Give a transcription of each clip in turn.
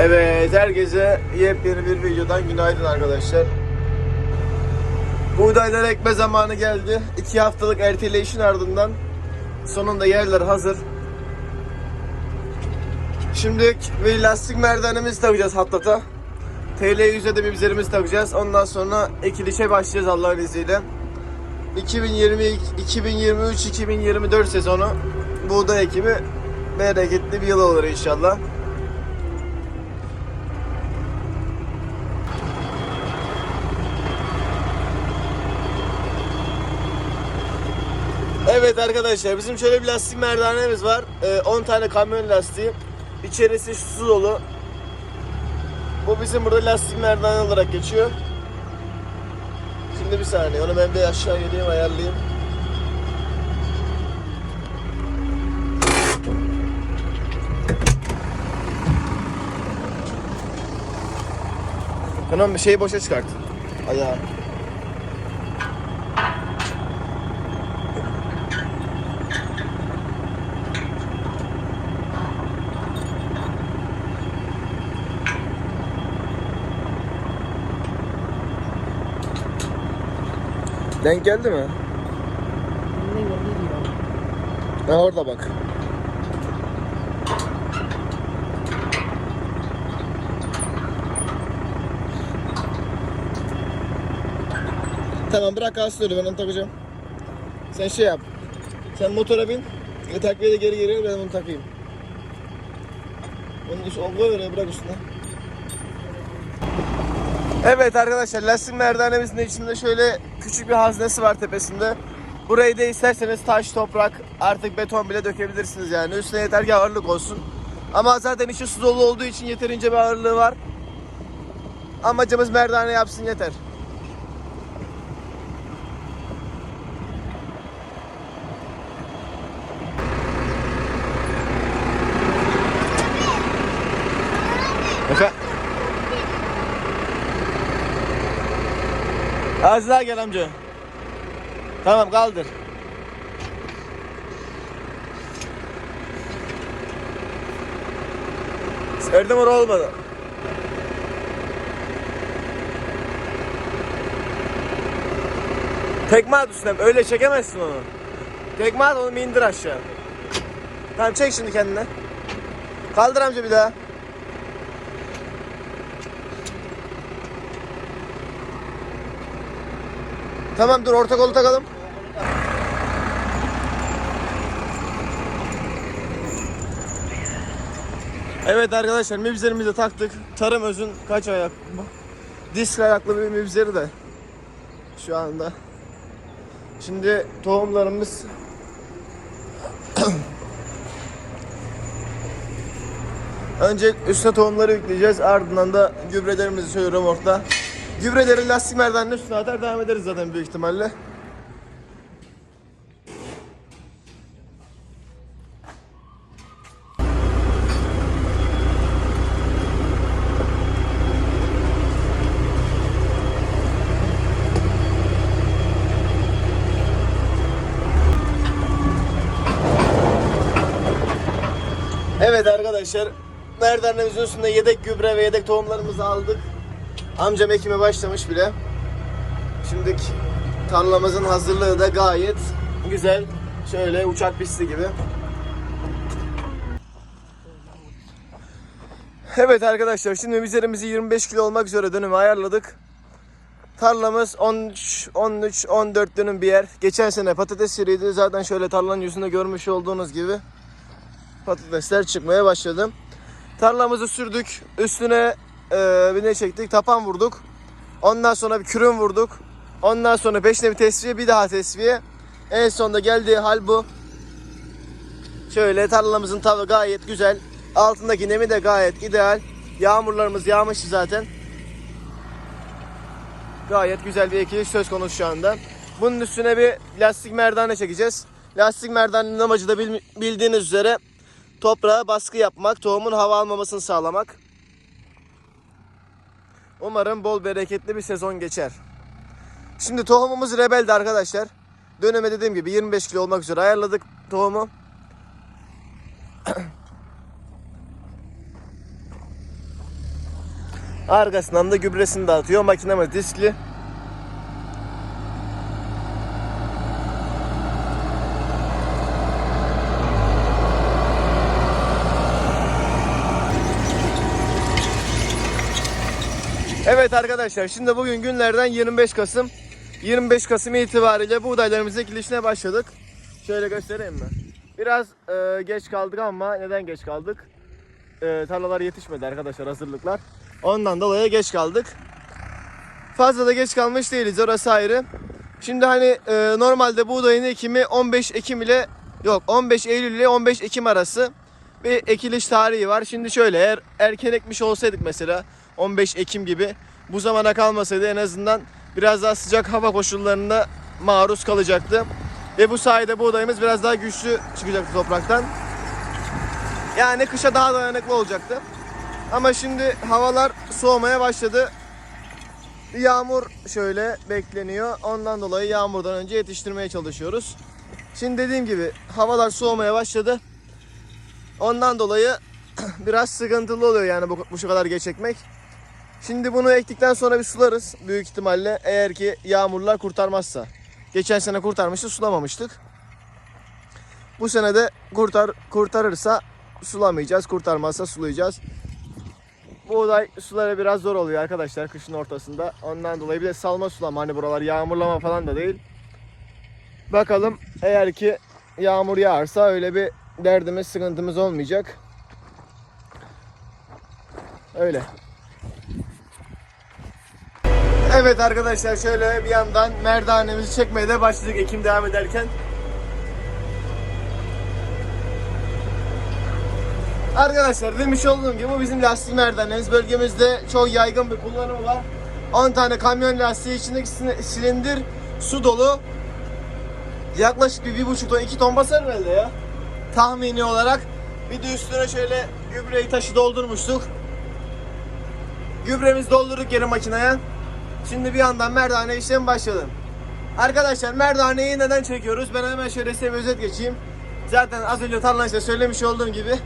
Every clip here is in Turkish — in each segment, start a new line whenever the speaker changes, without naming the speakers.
Evet, herkese yepyeni bir videodan günaydın arkadaşlar. Buğdayları ekme zamanı geldi. İki haftalık erteleyişin ardından sonunda yerler hazır. Şimdi bir lastik merdanemizi takacağız hattata. TL 100'e de bir üzerimizi takacağız. Ondan sonra ekilişe başlayacağız Allah'ın izniyle. 2020, 2023, 2024 sezonu buğday ekimi bereketli bir yıl olur inşallah. Evet arkadaşlar bizim şöyle bir lastik merdanemiz var. Ee, 10 tane kamyon lastiği. İçerisi su dolu. Bu bizim burada lastik merdane olarak geçiyor. Şimdi bir saniye onu ben bir aşağı geleyim ayarlayayım. Tamam bir şeyi boşa çıkart. Ayağı. Denk geldi mi? Ha orada bak. Tamam bırak öyle ben onu takacağım. Sen şey yap. Sen motora bin. Ve takviye de geri geri ben onu takayım. Onu onu koy oraya bırak üstüne. Evet arkadaşlar lastik merdanemizin de içinde şöyle küçük bir haznesi var tepesinde. Burayı da isterseniz taş, toprak, artık beton bile dökebilirsiniz yani. Üstüne yeter ki ağırlık olsun. Ama zaten içi su dolu olduğu için yeterince bir ağırlığı var. Amacımız merdane yapsın yeter. Efe. Az daha gel amca. Tamam kaldır. Serdim orası olmadı. Tekme at üstüne. Öyle çekemezsin onu. Tekme at onu indir aşağı. Tamam çek şimdi kendine. Kaldır amca bir daha. Tamam dur orta kolu takalım. Evet arkadaşlar mibzerimizi taktık. Tarım özün kaç ayak? Disk ayaklı bir mibzeri de şu anda. Şimdi tohumlarımız Önce üstüne tohumları yükleyeceğiz. Ardından da gübrelerimizi şöyle remorkla. Gübreleri lastik merdanenin üstüne atar devam ederiz zaten büyük ihtimalle. Evet arkadaşlar merdanemizin üstünde yedek gübre ve yedek tohumlarımızı aldık. Amcam ekime başlamış bile. Şimdi tarlamızın hazırlığı da gayet güzel. Şöyle uçak pisti gibi. Evet arkadaşlar şimdi üzerimizi 25 kilo olmak üzere dönüme ayarladık. Tarlamız 13, 13, 14 dönüm bir yer. Geçen sene patates yeriydi. Zaten şöyle tarlanın yüzünde görmüş olduğunuz gibi patatesler çıkmaya başladı. Tarlamızı sürdük. Üstüne e, bir ne çektik? Tapan vurduk. Ondan sonra bir kürün vurduk. Ondan sonra peşine bir tesviye, bir daha tesviye. En sonunda geldiği hal bu. Şöyle tarlamızın tavı gayet güzel. Altındaki nemi de gayet ideal. Yağmurlarımız yağmıştı zaten. Gayet güzel bir ekiliş söz konusu şu anda. Bunun üstüne bir lastik merdane çekeceğiz. Lastik merdanenin amacı da bil- bildiğiniz üzere toprağa baskı yapmak, tohumun hava almamasını sağlamak. Umarım bol bereketli bir sezon geçer. Şimdi tohumumuz rebeldi arkadaşlar. Döneme dediğim gibi 25 kilo olmak üzere ayarladık tohumu. Arkasından da gübresini dağıtıyor. Makinemiz diskli. Evet arkadaşlar şimdi bugün günlerden 25 Kasım. 25 Kasım itibariyle buğdaylarımızın ekilişine başladık. Şöyle göstereyim mi? Biraz e, geç kaldık ama neden geç kaldık? E, tarlalar yetişmedi arkadaşlar hazırlıklar. Ondan dolayı geç kaldık. Fazla da geç kalmış değiliz orası ayrı. Şimdi hani e, normalde buğdayın ekimi 15 Ekim ile yok 15 Eylül ile 15 Ekim arası bir ekiliş tarihi var. Şimdi şöyle eğer erken ekmiş olsaydık mesela 15 Ekim gibi bu zamana kalmasaydı en azından biraz daha sıcak hava koşullarında maruz kalacaktı. Ve bu sayede buğdayımız biraz daha güçlü çıkacaktı topraktan. Yani kışa daha dayanıklı olacaktı. Ama şimdi havalar soğumaya başladı. Yağmur şöyle bekleniyor. Ondan dolayı yağmurdan önce yetiştirmeye çalışıyoruz. Şimdi dediğim gibi havalar soğumaya başladı. Ondan dolayı biraz sıkıntılı oluyor yani bu, bu şu kadar geç ekmek. Şimdi bunu ektikten sonra bir sularız büyük ihtimalle eğer ki yağmurlar kurtarmazsa. Geçen sene kurtarmıştı sulamamıştık. Bu sene de kurtar kurtarırsa sulamayacağız, kurtarmazsa sulayacağız. Buğday suları biraz zor oluyor arkadaşlar kışın ortasında. Ondan dolayı bir de salma sulama hani buralar yağmurlama falan da değil. Bakalım eğer ki yağmur yağarsa öyle bir derdimiz, sıkıntımız olmayacak. Öyle. Evet arkadaşlar şöyle bir yandan merdanemizi çekmeye de başladık Ekim devam ederken. Arkadaşlar demiş olduğum gibi bu bizim lastik merdanemiz. Bölgemizde çok yaygın bir kullanımı var. 10 tane kamyon lastiği içindeki silindir su dolu. Yaklaşık bir, bir buçuk ton, iki ton basar herhalde ya. Tahmini olarak. Bir de üstüne şöyle gübreyi taşı doldurmuştuk. Gübremizi doldurduk geri makineye. Şimdi bir yandan merdane işlemi başladı. Arkadaşlar merdaneyi neden çekiyoruz? Ben hemen şöyle size bir özet geçeyim. Zaten az önce tarlanışta söylemiş olduğum gibi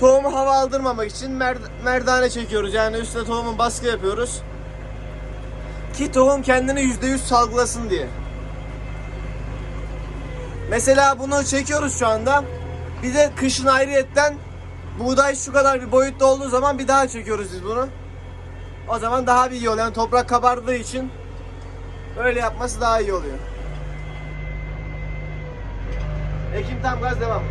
tohumu hava aldırmamak için mer- merdane çekiyoruz. Yani üstüne tohumun baskı yapıyoruz. Ki tohum kendini %100 salgılasın diye. Mesela bunu çekiyoruz şu anda. Bir de kışın ayrıyetten buğday şu kadar bir boyutta olduğu zaman bir daha çekiyoruz biz bunu. O zaman daha bir iyi oluyor. Yani toprak kabardığı için böyle yapması daha iyi oluyor. Ekim tam gaz devam.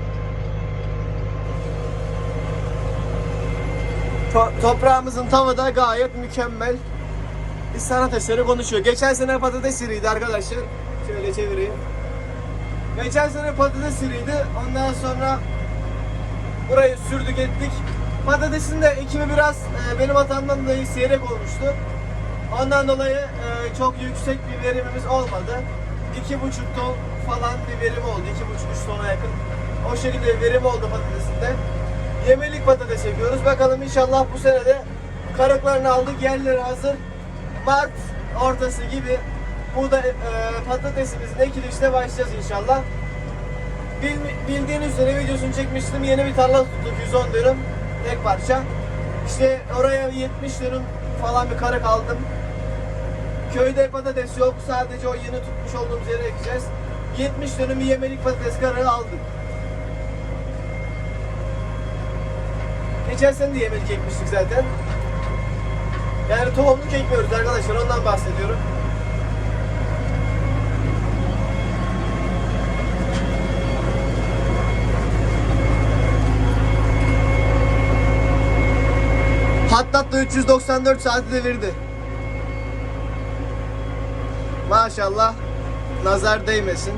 To- toprağımızın tamı da gayet mükemmel. Bir sanat eseri konuşuyor. Geçen sene patates siriydi arkadaşlar. Şöyle çevireyim. Geçen sene patates siriydi. Ondan sonra burayı sürdük ettik. Patatesin de ekimi biraz e, benim hatamdan dolayı seyrek olmuştu. Ondan dolayı e, çok yüksek bir verimimiz olmadı. 2,5 ton falan bir verim oldu. 2,5-3 tona yakın. O şekilde verim oldu patatesinde. Yemelik patates yapıyoruz. Bakalım inşallah bu sene de karıklarını aldık. Yerleri hazır. Mart ortası gibi burada e, patatesimizin ekilişine başlayacağız inşallah. Bil- bildiğiniz üzere videosunu çekmiştim. Yeni bir tarla tuttuk 110 dönüm tek parça. İşte oraya 70 dönüm falan bir karık aldım. Köyde patates yok. Sadece o yeni tutmuş olduğumuz yere ekeceğiz. 70 dönüm yemelik patates karığı aldık. Geçen sene de yemelik ekmiştik zaten. Yani tohumluk ekmiyoruz arkadaşlar ondan bahsediyorum. Hattat da 394 saati devirdi. Maşallah nazar değmesin.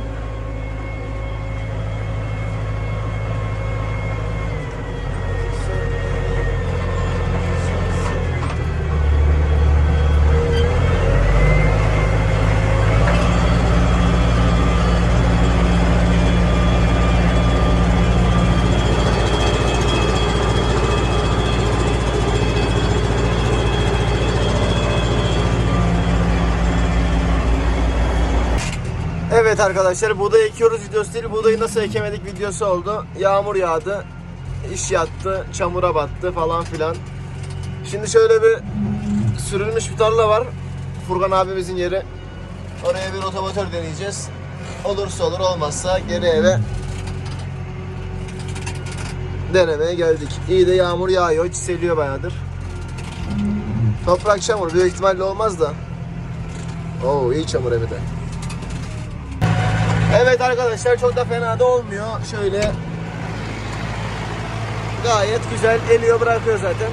Evet arkadaşlar buğday ekiyoruz videosu değil buğdayı nasıl ekemedik videosu oldu. Yağmur yağdı, iş yattı, çamura battı falan filan. Şimdi şöyle bir sürülmüş bir tarla var. Furkan abimizin yeri. Oraya bir otomatör deneyeceğiz. Olursa olur olmazsa geri eve denemeye geldik. İyi de yağmur yağıyor, çiseliyor bayağıdır. Toprak çamur büyük ihtimalle olmaz da. Oo iyi çamur evi de. Evet arkadaşlar çok da fena da olmuyor. Şöyle gayet güzel eliyor bırakıyor zaten.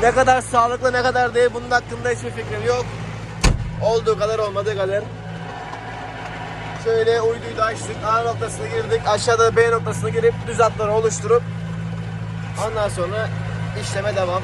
Ne kadar sağlıklı ne kadar değil bunun hakkında hiçbir fikrim yok. Olduğu kadar olmadığı kadar. Şöyle uyduyu da açtık. A noktasına girdik. Aşağıda B noktasına girip düz hatları oluşturup ondan sonra işleme devam.